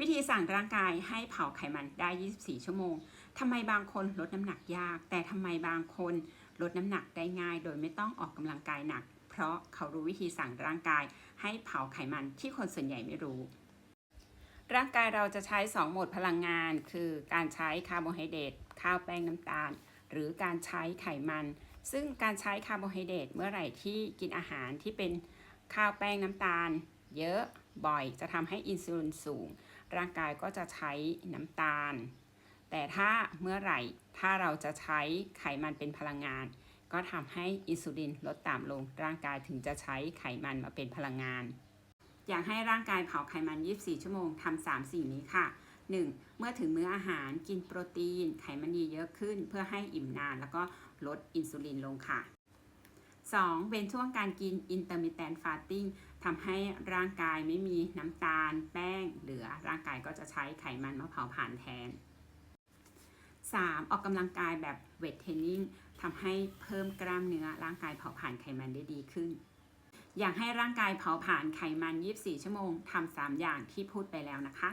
วิธีสั่งร่างกายให้เผาไขมันได้ 24 ชั่วโมงทำไมบางคนลดน้ำหนักยาก แต่ทำไมบางคนลดน้ำหนักได้ง่าย โดยไม่ต้องออกกำลังกายหนัก เพราะเขารู้วิธีสั่งร่างกาย ให้เผาไขมันที่คนส่วนใหญ่ไม่รู้ ร่างกายเราจะใช้ 2 โหมดพลังงาน คือการใช้คาร์โบไฮเดรตข้าวแป้งน้ำตาล หรือการใช้ไขมัน ซึ่งการใช้คาร์โบไฮเดรตเมื่อไหร่ที่กินอาหารที่เป็นข้าวแป้งน้ำตาล เยอะบ่อยจะทำให้อินซูลินสูง ร่างกายก็จะใช้น้ำตาล แต่ถ้าเมื่อไหร่ถ้าเราจะใช้ไขมันเป็นพลังงาน ก็ทำให้อินซูลินลดต่ำลง ร่างกายถึงจะใช้ไขมันมาเป็นพลังงาน อยากให้ร่างกายเผาไขมัน 24 ชั่วโมงทำ3สิ่งนี้ค่ะ 1. เมื่อถึงมื้ออาหารกินโปรตีน ไขมันดีเยอะขึ้น เพื่อให้อิ่มนาน แล้วก็ลดอินซูลินลงค่ะ 2. เป็นช่วงการกิน intermittent fasting ทำให้ร่างกายไม่มีน้ำตาล แป้งเหลือ ร่างกายก็จะใช้ไขมันมาเผาผ่านแทน 3. ออกกำลังกายแบบเวทเทรนนิ่งทำให้เพิ่มกล้ามเนื้อ ร่างกายเผาผ่านไขมันได้ดีขึ้น อยากให้ร่างกายเผาผ่านไขมัน 24 ชั่วโมงทำ3อย่างที่พูดไปแล้วนะคะ